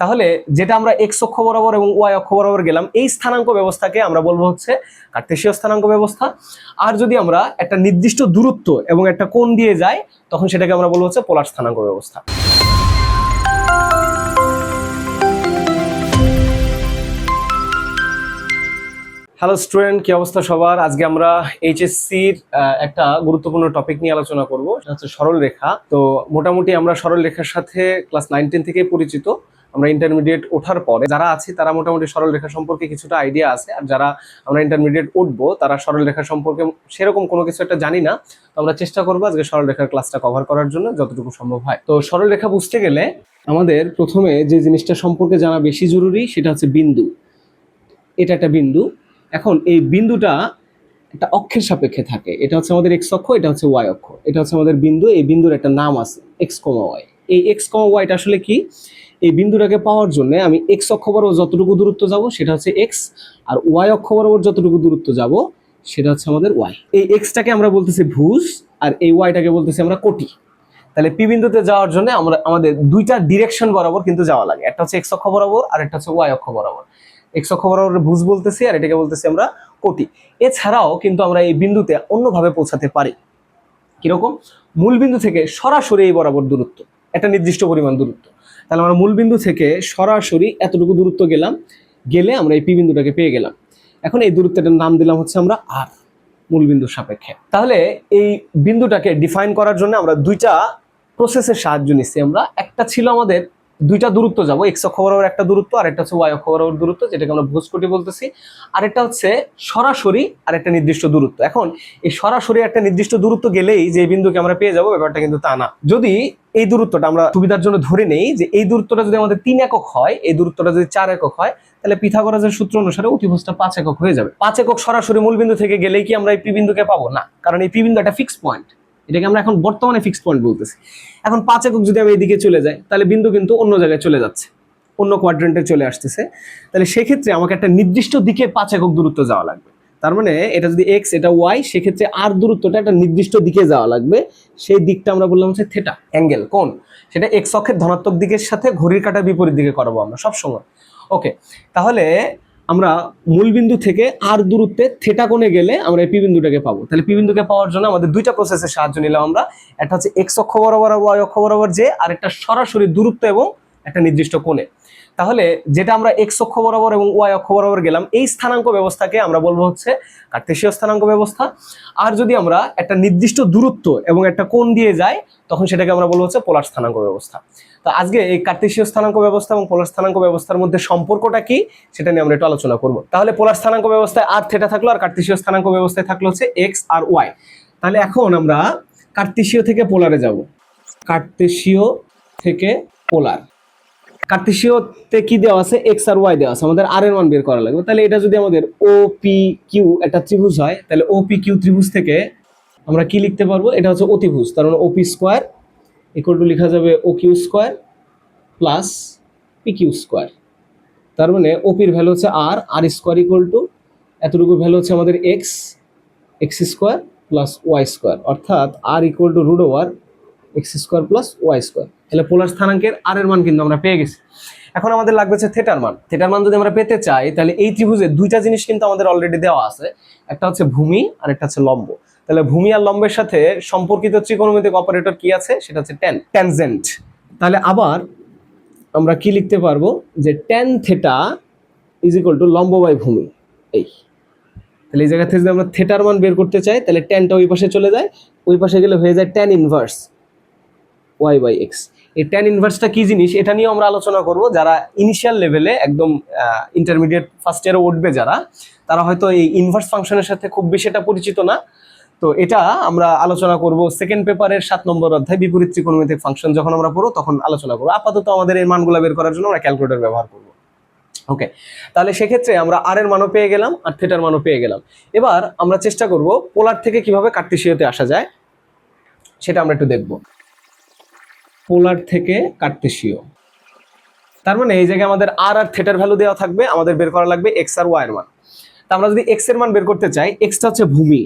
তাহলে যেটা আমরা এক্স অক্ষ বরাবর এবং ওয়াই অক্ষ বরাবর গেলাম, এই স্থানাঙ্ক ব্যবস্থাকে আমরা বলব হচ্ছে কার্তেশীয় স্থানাঙ্ক ব্যবস্থা। আর যদি আমরা একটা নির্দিষ্ট দূরত্ব এবং একটা কোণ দিয়ে যাই, তখন সেটাকে আমরা বলব হচ্ছে পোলার স্থানাঙ্ক ব্যবস্থা। হ্যালো স্টুডেন্ট কি অবস্থা সবার? আজকে আমরা এইচএসসির একটা গুরুত্বপূর্ণ টপিক নিয়ে আলোচনা করব। সেটা হচ্ছে সরল রেখা তো মোটামুটি আমরা সরল রেখার সাথে ক্লাস নাইন থেকে পরিচিত। আমরা ইন্টারমিডিয়েট ওঠার পরে যারা আছি, তারা মোটামুটি সরল রেখা সম্পর্কে কিছুটা আইডিয়া আছে। আর যারা আমরা ইন্টারমিডিয়েট উঠবো, তারা সরল রেখা সম্পর্কে সেরকম কোনো কিছু একটা জানি না। তো আমরা চেষ্টা করব আজকে সরল রেখার ক্লাসটা কভার করার জন্য, যতটুকু সম্ভব হয়। তো সরল রেখা বুঝতে গেলে আমাদের প্রথমে যে জিনিসটা সম্পর্কে জানা বেশি জরুরি, সেটা হচ্ছে বিন্দু। এটা একটা বিন্দু। এখন এই বিন্দুটা একটা অক্ষের সাপেক্ষে থাকে। এটা হচ্ছে আমাদের এক্স অক্ষ, এটা হচ্ছে ওয়াই অক্ষ। এটা হচ্ছে আমাদের বিন্দু, এই বিন্দুর একটা নাম আছে এক্স কমা ওয়াই এই এক্স কমা ওয়াইটা আসলে কি? এই বিন্দুটাকে পাওয়ার জন্য আমি এক্স অক্ষ বরাবর যতটুকু দূরত্ব যাব সেটা হচ্ছে এক্স আর ওয়াই অক্ষ বরাবর যতটুকু দূরত্ব যাব সেটা হচ্ছে আমাদের ওয়াই এই এক্সটাকে আমরা বলতেছি ভুজ, আর এই ওয়াইটাকে বলতেছি আমরা কোটি। তাহলে পি বিন্দুতে যাওয়ার জন্য আমরা, আমাদের দুইটা ডিরেকশন বরাবর কিন্তু যাওয়া লাগে। একটা হচ্ছে এক্স অক্ষ বরাবর, আর একটা হচ্ছে ওয়াই অক্ষ বরাবর। এক্স অক্ষ বরাবর ভুজ বলতেছি, আর এটাকে বলতেছি আমরা কোটি। এছাড়াও কিন্তু আমরা এই বিন্দুতে অন্যভাবে পৌঁছাতে পারি। কীরকম? মূল বিন্দু থেকে সরাসরি এই বরাবর দূরত্ব, একটা নির্দিষ্ট পরিমাণ দূরত্ব। তাহলে আমরা মূল বিন্দু থেকে সরাসরি এতটুকু দূরত্ব গেলাম, গেলে আমরা এই পি বিন্দুটাকে পেয়ে গেলাম। এখন এই দূরত্বটার নাম দিলাম হচ্ছে আমরা আর মূল বিন্দুর সাপেক্ষে। তাহলে এই বিন্দুটাকে ডিফাইন করার জন্য আমরা দুইটা প্রসেসের সাহায্য নিচ্ছি। আমরা একটা ছিল আমাদের দুইটা দূরত্ব যাব এক্স অক্ষ বরাবর একটা দূরত্ব আর একটা হচ্ছে ওয়াই অক্ষ বরাবর দূরত্ব, যেটাকে আমরা ভুজকোটি বলতেছি। আর একটা হচ্ছে সরাসরি আর একটা নির্দিষ্ট দূরত্ব। এখন এই সরাসরি একটা নির্দিষ্ট দূরত্ব গেলেই যে বিন্দুকে আমরা পেয়ে যাব, ব্যাপারটা কিন্তু তা না। যদি এই দূরত্বটা আমরা সুবিধার জন্য ধরে নেই, যে এই দূরত্বটা যদি আমাদের তিন একক হয়, এই দূরত্বটা যদি চার একক হয়, তাহলে পিথাগোরাসের সূত্র অনুসারে অতিভুজটা পাঁচ একক হয়ে যাবে। পাঁচ একক সরাসরি মূল বিন্দু থেকে গেলেই কি আমরা এই পি বিন্দুকে পাবো? না, কারণ এই পি বিন্দু একটা ফিক্স পয়েন্ট এটাকে আমরা এখন বর্তমানে ফিক্সড পয়েন্ট বলতেছি। এখন পাঁচ একক যদি আমি এদিকে চলে যাই, তাহলে বিন্দু কিন্তু অন্য জায়গায় চলে যাচ্ছে, অন্য কোয়াড্রেন্টে চলে আসতেছে। তাহলে সেক্ষেত্রে আমাকে একটা নির্দিষ্ট দিকে পাঁচ একক দূরত্ব যাওয়া লাগবে। তার মানে এটা যদি এক্স এটা ওয়াই সেক্ষেত্রে আর দূরত্বটা একটা নির্দিষ্ট দিকে যাওয়া লাগবে। সেই দিকটা আমরা বললাম হচ্ছে থেটা অ্যাঙ্গেল কোন সেটা এক্স অক্ষের ধনাত্মক দিকের সাথে ঘড়ির কাটার বিপরীত দিকে করাবো আমরা সবসময়। ওকে তাহলে আমরা মূলবিন্দু থেকে আর দূরত্বে থেটা কোণে গেলে আমরা এই পি বিন্দুটাকে পাবো। তাহলে পি বিন্দুকে পাওয়ার জন্য আমাদের দুইটা প্রসেসের সাহায্য নিলাম আমরা। একটা হচ্ছে এক্স অক্ষ বরাবর ওয়াই অক্ষ বরাবর যে আর একটা সরাসরি দূরত্ব এবং একটা নির্দিষ্ট কোণে। তাহলে যেটা আমরা এক্স অক্ষ বরাবর এবং ওয়াই অক্ষ বরাবর গেলাম, এই স্থানাঙ্ক ব্যবস্থাকে আমরা বলব হচ্ছে কার্তেশীয় স্থানাঙ্ক ব্যবস্থা। আর যদি আমরা একটা নির্দিষ্ট দূরত্ব এবং একটা কোণ দিয়ে যাই, তখন সেটাকে আমরা বলব হচ্ছে পোলার স্থানাঙ্ক ব্যবস্থা। তো আজকে এই কার্তেশীয় স্থানাঙ্ক ব্যবস্থা এবং পোলার স্থানাঙ্ক ব্যবস্থার মধ্যে সম্পর্কটা কি, সেটা নিয়ে আমরা একটু আলোচনা করব। তাহলে পোলার স্থানাঙ্ক ব্যবস্থায় আর থেটা থাকল আর কার্তেশীয় স্থানাঙ্ক ব্যবস্থায় থাকল হচ্ছে এক্স আর ওয়াই তাহলে এখন আমরা কার্তেশীয় থেকে পোলারে যাব। কার্তেশীয় থেকে পোলার। কার্তেশীয়তে কি দেওয়া আছে? এক্স আর ওয়াই দেওয়া আছে। আমাদের আর এর মান বের করা লাগবে। তাহলে এটা যদি আমাদের ও পি কিউ একটা ত্রিভুজ হয়, তাহলে ও পি কিউ ত্রিভুজ থেকে আমরা কি লিখতে পারব? এটা হচ্ছে অতিভুজ। তার মানে ওপি স্কোয়ার ইকুয়াল টু লেখা যাবে O Q square plus P Q square তার মানে ওপির ভ্যালু হচ্ছে আর আর স্কোয়ার ইকুয়াল টু এতটুকু ভ্যালু হচ্ছে আমাদের X X square plus Y square অর্থাৎ R equal to root over X square plus Y square তাহলে পোলার স্থানাঙ্কের আর এর মান কিন্তু আমরা পেয়ে গেছি। এখন আমাদের লাগবে হচ্ছে থেটার মান। থেটার মান যদি আমরা পেতে চাই, তাহলে এই ত্রিভুজে দুইটা জিনিস কিন্তু আমাদের অলরেডি দেওয়া আছে। একটা হচ্ছে ভূমি, আর একটা হচ্ছে লম্ব। তাহলে ভূমি আর লম্বের সাথে সম্পর্কিত ত্রিকোণমিতিক অপারেটর কি আছে? সেটা হচ্ছে ট্যান ট্যানজেন্ট তাহলে আবার আমরা কি লিখতে পারব? যে tan theta is equal to লম্ব বাই ভূমি। এই। তাহলে এই জায়গা থেকে যদি আমরা থেটার মান বের করতে চাই, তাহলে ট্যানটা ওই পাশে চলে যায়। ওই পাশে গেলে হয়ে যায় tan inverse Y by X এই ট্যান ইনভার্সটা কি জিনিস? এটা নিয়েও আমরা আলোচনা করব। যারা ইনিশিয়াল লেভেলে একদম ইন্টারমিডিয়েট ফার্স্ট ইয়ারে উঠবে যারা, তারা হয়তো এই ইনভার্স ফাংশনের সাথে খুব বেশি এটা পরিচিত না। তো এটা আমরা আলোচনা করব সেকেন্ড পেপারের সাত নম্বর অধ্যায়, বিপরীত ত্রিকোণমিতিক ফাংশন যখন আমরা পড়ব, তখন আলোচনা করব। আপাতত আমাদের এই মানগুলো বের করার জন্য আমরা ক্যালকুলেটর ব্যবহার করব। ওকে তাহলে সেক্ষেত্রে আমরা আর এর মানও পেয়ে গেলাম, আর থেটার মানও পেয়ে গেলাম। এবার আমরা চেষ্টা করব পোলার থেকে কীভাবে কার্টেশীয়তে আসা যায়, সেটা আমরা একটু দেখব। পোলার থেকে কার্টেশীয় তার মানে এই জায়গায় আমাদের আর আর থেটার ভ্যালু দেওয়া থাকবে, আমাদের বের করা লাগবে এক্স আর ওয়াই এর মান। তা আমরা যদি এক্সের মান বের করতে চাই এক্সটা হচ্ছে ভূমি,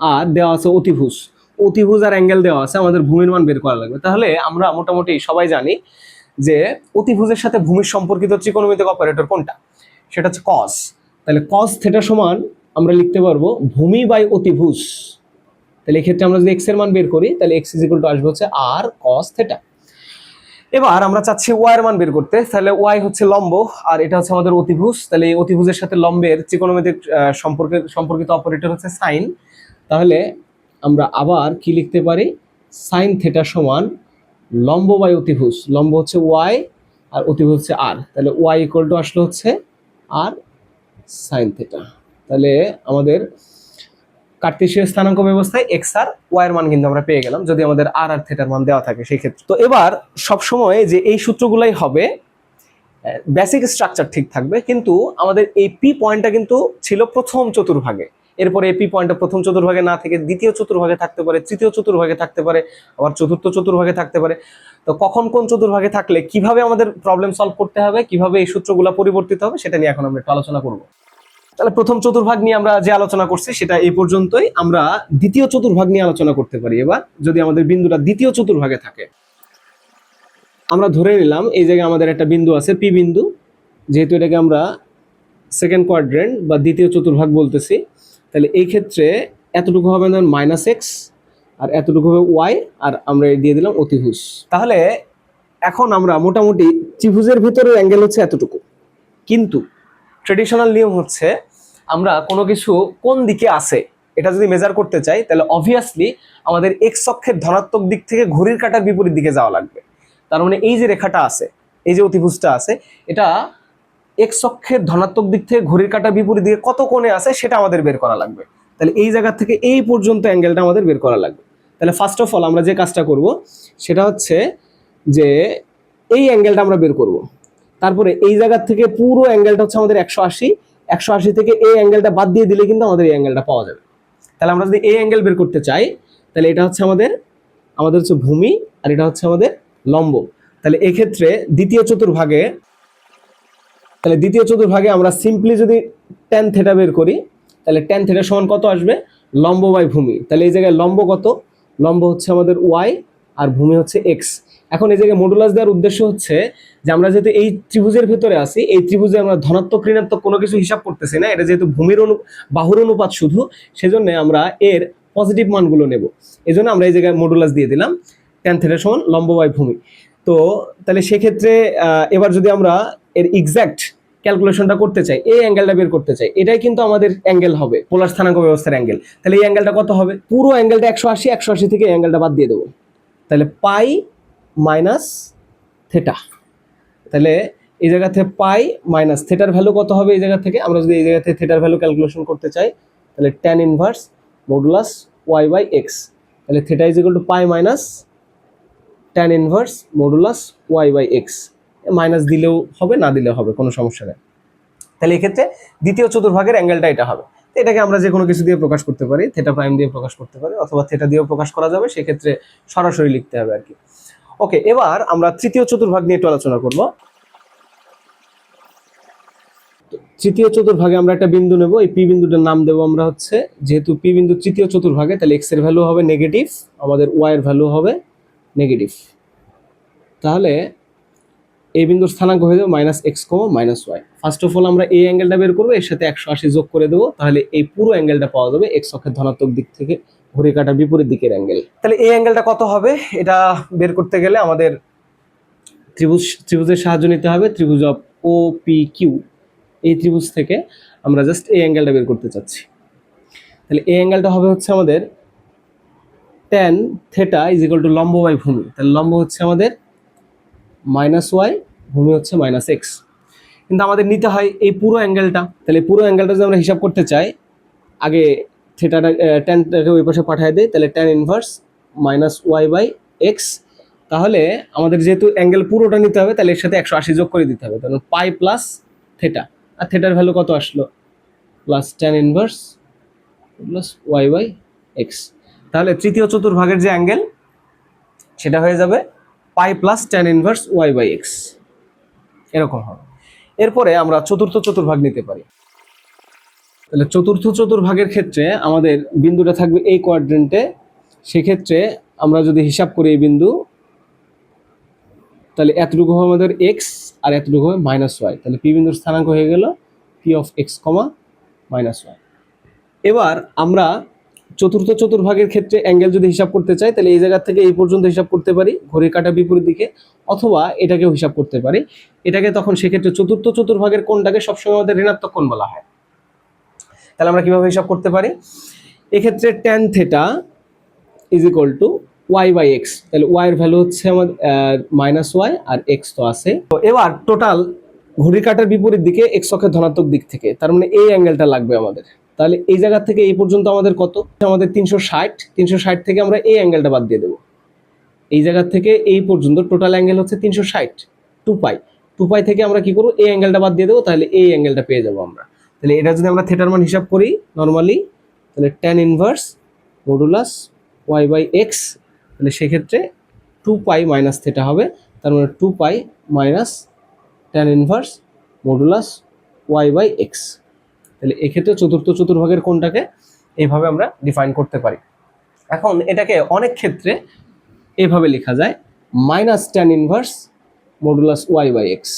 আর দেওয়া আছে অতিভুজ। অতিভুজ আর অ্যাঙ্গেল দেওয়া আছে, আমাদের ভূমির মান বের করা লাগবে। তাহলে আমরা মোটামুটি সবাই জানি যে অতিভুজের সাথে ভূমির সম্পর্কিত ত্রিকোণমিতিক অপারেটর কোনটা? সেটা হচ্ছে কস তাহলে কস থেটা সমান আমরা লিখতে পারব ভূমি বাই অতিভুজ। তাহলে এক্ষেত্রে আমরা যদি এক্সের মান বের করি তাহলে এক্স ইজ ইকুয়াল টু আসবে হচ্ছে আর কস থেটা এবার আমরা চাচ্ছি ওয়াই এর মান বের করতে তাহলে ওয়াই হচ্ছে লম্ব আর এটা হচ্ছে আমাদের অতিভুজ। তাহলে এই অতিভুজের সাথে লম্বের ত্রিকোণমিতিক আহ, সম্পর্কের সম্পর্কিত অপারেটর হচ্ছে সাইন তাহলে আমরা আবার কি লিখতে পারি? সাইন থেটা সমান লম্ব বাই অতিভুজ। লম্ব হচ্ছে ওয়াই আর অতিভুজ হচ্ছে আর তাহলে ওয়াই ইকুয়াল টু আসলে হচ্ছে আর সাইন থেটা তাহলে আমাদের কার্তেশীয় স্থানাঙ্ক ব্যবস্থায় এক্স আর ওয়াই এর মান কিন্তু আমরা পেয়ে গেলাম, যদি আমাদের আর আর থেটার মান দেওয়া থাকে সেই ক্ষেত্রে তো এবার সবসময় যে এই সূত্রগুলাই হবে বেসিক স্ট্রাকচার ঠিক থাকবে, কিন্তু আমাদের এই পি পয়েন্টটা কিন্তু ছিল প্রথম চতুর্ভাগে। এরপরে এই পি পয়েন্টটা প্রথম চতুর্ভাগে না থেকে দ্বিতীয় চতুর্ভাগে থাকতে পারে, তৃতীয় চতুর্ভাগে থাকতে পারে, আবার চতুর্থ চতুর্ভাগে থাকতে পারে। তো কখন কোন চতুর্ভাগে থাকলে কীভাবে আমাদের প্রবলেম সলভ করতে হবে, কীভাবে এই সূত্রগুলো পরিবর্তিত হবে, সেটা নিয়ে এখন আমরা একটু আলোচনা করব। তাহলে প্রথম চতুর্ভাগ নিয়ে আমরা যে আলোচনা করছি, সেটা এই পর্যন্তই। আমরা দ্বিতীয় চতুর্ভাগ নিয়ে আলোচনা করতে পারি এবার, যদি আমাদের বিন্দুটা দ্বিতীয় চতুর্ভাগে থাকে। আমরা ধরে নিলাম, এই জায়গায় আমাদের একটা বিন্দু আছে পি বিন্দু। যেহেতু এটাকে আমরা সেকেন্ড কোয়াড্রেন্ট বা দ্বিতীয় চতুর্ভাগ বলতেছি, তাহলে এই ক্ষেত্রে এতটুকু হবে না মাইনাস এক্স আর এতটুকু হবে ওয়াই আর আমরা দিয়ে দিলাম অতিভুজ। তাহলে এখন আমরা মোটামুটি ত্রিভুজের ভিতরের অ্যাঙ্গেল হচ্ছে এতটুকু। কিন্তু ট্রেডিশনাল নিয়ম হচ্ছে আমরা কোনো কিছু কোন দিকে আছে, এটা যদি মেজার করতে চাই, তাহলে অবভিয়াসলি আমাদের এক্স অক্ষের ধনাত্মক দিক থেকে ঘড়ির কাটার বিপরীত দিকে যাওয়া লাগবে। তার মানে এই যে রেখাটা আছে, এই যে অতিভুজটা আছে, এটা এক্স অক্ষের ধনাত্মক দিক থেকে ঘড়ির কাঁটার বিপরীত দিকে কত কোণে আছে সেটা আমাদের বের করা লাগবে। তাহলে এই জায়গা থেকে এই পর্যন্ত অ্যাঙ্গেলটা আমাদের বের করা লাগবে। তাহলে ফার্স্ট অফ অল আমরা যে কাজটা করব, সেটা হচ্ছে যে এই অ্যাঙ্গেলটা আমরা বের করব। তারপরে এই জায়গা থেকে পুরো অ্যাঙ্গেলটা হচ্ছে আমাদের একশো আশি একশো আশি থেকে এই অ্যাঙ্গেলটা বাদ দিয়ে দিলে কিন্তু আমাদের এই অ্যাঙ্গেলটা পাওয়া যাবে। তাহলে আমরা যদি এই অ্যাঙ্গেল বের করতে চাই, তাহলে এটা হচ্ছে আমাদের আমাদের হচ্ছে ভূমি আর এটা হচ্ছে আমাদের লম্ব। তাহলে এক্ষেত্রে দ্বিতীয় চতুর্ভাগে, তাহলে দ্বিতীয় চতুর্ভাগে আমরা সিম্পলি যদি টেন থেটা বের করি, তাহলে টেন থেটা সমান কত আসবে? লম্ব বাই ভূমি। তাহলে এই জায়গায় লম্ব কত? লম্ব হচ্ছে আমাদের ওয়াই আর ভূমি হচ্ছে এক্স এখন এই জায়গায় মডুলাস দেওয়ার উদ্দেশ্য হচ্ছে যে আমরা যেহেতু এই ত্রিভুজের ভেতরে আছি, এই ত্রিভুজে আমরা ধনাত্মক, ঋণাত্মক কোনো কিছু হিসাব করতেছি না। এটা যেহেতু ভূমির অনু, বাহুর অনুপাত শুধু, সেজন্য আমরা এর পজিটিভ মানগুলো নেব। এই জন্য আমরা এই জায়গায় মডুলাস দিয়ে দিলাম থেটা সমান লম্ব বাই ভূমি। তো তাহলে সেক্ষেত্রে এবার যদি আমরা এর এক্সাক্ট ক্যালকুলেশনটা করতে চাই, এই অ্যাঙ্গেলটা বের করতে চাই, এটাই কিন্তু আমাদের অ্যাঙ্গেল হবে পোলার স্থানাঙ্ক ব্যবস্থার অ্যাঙ্গেল তাহলে এই অ্যাঙ্গেলটা কত হবে? পুরো অ্যাঙ্গেলটা একশো আশি একশো আশি থেকে অ্যাঙ্গেলটা বাদ দিয়ে দেবো। তাহলে পাই মাইনাস থেটা তাহলে এই জায়গা থেকে পাই মাইনাস থেটার ভ্যালু কত হবে এই জায়গা থেকে? আমরা যদি এই জায়গা থেকে থেটার ভ্যালু ক্যালকুলেশন করতে চাই, তাহলে tan inverse modulus Y by X তাহলে theta is equal to pi minus tan inverse modulus Y by X minus দিলেও হবে, না দিলেও হবে, কোনো সমস্যা নেই। তাহলে এক্ষেত্রে দ্বিতীয় চতুর্ভাগের অ্যাঙ্গেলটা এটা হবে। এটাকে আমরা যে কোনো কিছু দিয়ে প্রকাশ করতে পারি থেটা প্রাইম দিয়ে প্রকাশ করতে পারি, অথবা থেটা দিয়েও প্রকাশ করা যাবে, সেক্ষেত্রে সরাসরি লিখতে হবে আর কি। ওকে, এবার আমরা তৃতীয় চতুর্ভাগ নিয়ে একটু আলোচনা করব। তৃতীয় চতুর্ভাগে আমরা একটা বিন্দু নেব, এই পি বিন্দুটার নাম দেবো আমরা হচ্ছে, যেহেতু পি বিন্দু তৃতীয় চতুর্ভাগে, তাহলে এক্সের ভ্যালু হবে নেগেটিভ আমাদের ওয়াই এর ভ্যালু হবে নেগেটিভ তাহলে এই বিন্দুর স্থানাঙ্ক হয়ে যাবে minus X comma minus Y first of all আমরা এই অ্যাঙ্গেলটা বের করব, এর সাথে একশো আশি যোগ করে দেবো, তাহলে এই পুরো অ্যাঙ্গেলটা পাওয়া যাবে এক্স অক্ষের ধনাত্মক দিক থেকে ঘড়ি কাটার বিপরীত দিকের অ্যাঙ্গেল তাহলে এই অ্যাঙ্গেলটা কত হবে? এটা বের করতে গেলে আমাদের ত্রিভুজ, ত্রিভুজের সাহায্য নিতে হবে, ত্রিভুজ অফ ও পি কিউ এই ত্রিভুজ থেকে আমরা জাস্ট এই অ্যাঙ্গেলটা বের করতে চাচ্ছি। তাহলে এই অ্যাঙ্গেলটা হবে হচ্ছে আমাদের tan theta is equal to লম্ব বাই ভূমি। তাহলে লম্ব হচ্ছে আমাদের মাইনাস ওয়াই ভূমি হচ্ছে মাইনাস এক্স কিন্তু আমাদের নিতে হয় এই পুরো অ্যাঙ্গেলটা তাহলে পুরো অ্যাঙ্গেলটা যদি আমরা হিসাব করতে চাই, আগে থেটাটা টেনটাকে ওই পাশে পাঠিয়ে দিই তাহলে tan inverse minus Y by X তাহলে আমাদের যেহেতু অ্যাঙ্গেল পুরোটা নিতে হবে, তাহলে এর সাথে একশো আশি যোগ করে দিতে হবে, তাহলে পাই প্লাস থেটা আর থেটার ভ্যালু কত আসলো? Plus tan inverse plus Y by X তাহলে তৃতীয় চতুর্ভাগের যে অ্যাঙ্গেল সেটা হয়ে যাবে pi plus tan inverse Y by X এরকম হবে। এরপরে আমরা চতুর্থ চতুর্ভাগ নিতে পারি। তাহলে চতুর্থ চতুর্ভাগের ক্ষেত্রে আমাদের বিন্দুটা থাকবে এই কোয়াড্রেন্টে সেক্ষেত্রে আমরা যদি হিসাব করি এই বিন্দু, তাহলে এতটুকু হবে আমাদের এক্স আর এতটুকু হবে মাইনাস ওয়াই তাহলে পি বিন্দুর স্থানাঙ্ক হয়ে গেল P of x comma minus y এবার আমরা চতুর্থ চতুর্ভাগের ক্ষেত্রে অ্যাঙ্গেল যদি হিসাব করতে চাই, তাহলে এই জায়গা থেকে এই পর্যন্ত হিসাব করতে পারি ঘড়ির কাটা বিপরীত দিকে, অথবা এটাকেও হিসাব করতে পারি। এটাকে তখন সেক্ষেত্রে চতুর্থ চতুর্ভাগের কোণটাকে সবসময় আমাদের ঋণাত্মক কোণ বলা হয়। তাহলে আমরা কীভাবে হিসাব করতে পারি? এক্ষেত্রে tan theta is equal to y by x তাহলে ওয়াই এর ভ্যালু হচ্ছে আমাদের মাইনাস ওয়াই আর এক্স তো আছে। তো এবার টোটাল ঘড়ির কাটার বিপরীত দিকে এক্স অক্ষের ধনাত্মক দিক থেকে, তার মানে এই অ্যাঙ্গেলটা লাগবে আমাদের। তাহলে এই জায়গা থেকে এই পর্যন্ত আমাদের কত? আমাদের তিনশো ষাট। তিনশো ষাট থেকে আমরা এই অ্যাঙ্গেলটা বাদ দিয়ে দেবো। এই জায়গা থেকে এই পর্যন্ত টোটাল অ্যাঙ্গেল হচ্ছে তিনশো ষাট। টু পাই। টু পাই থেকে আমরা কি করব? এই অ্যাঙ্গেলটা বাদ দিয়ে দেবো, তাহলে এই অ্যাঙ্গেলটা পেয়ে যাব আমরা। তাহলে এটা যদি আমরা থেটার মান হিসাব করি নর্মালি তাহলে tan inverse modulus y by x তাহলে সেক্ষেত্রে টু পাই মাইনাস থেটা হবে, তার মানে two pi minus tan inverse modulus y by x তাহলে এক্ষেত্রে চতুর্থ চতুর্ভাগের কোনটাকে এইভাবে আমরা ডিফাইন করতে পারি। এখন এটাকে অনেক ক্ষেত্রে এভাবে লেখা যায় minus tan inverse modulus y by x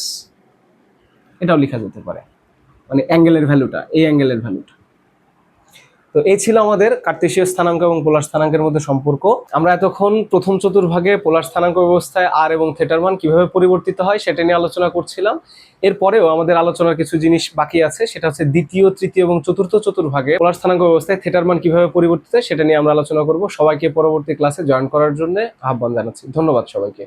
এটাও লেখা যেতে পারে। মানে অ্যাঙ্গেলের ভ্যালুটা, এই অ্যাঙ্গেলের ভ্যালুটা। তো এই ছিল আমাদের কার্তেশীয় স্থানাঙ্ক এবং পোলার স্থানাঙ্কের মধ্যে সম্পর্ক। আমরা এতক্ষণ প্রথম চতুর্ভাগে পোলার স্থানাঙ্ক ব্যবস্থায় আর এবং থেটার মান কীভাবে পরিবর্তিত হয় সেটা নিয়ে আলোচনা করছিলাম। এরপরেও আমাদের আলোচনার কিছু জিনিস বাকি আছে, সেটা হচ্ছে দ্বিতীয়, তৃতীয় এবং চতুর্থ চতুর্ভাগে পোলার স্থানাঙ্ক ব্যবস্থায় থেটার মান কীভাবে পরিবর্তিত সেটা নিয়ে আমরা আলোচনা করব। সবাইকে পরবর্তী ক্লাসে জয়েন করার জন্য আহ্বান জানাচ্ছি। ধন্যবাদ সবাইকে।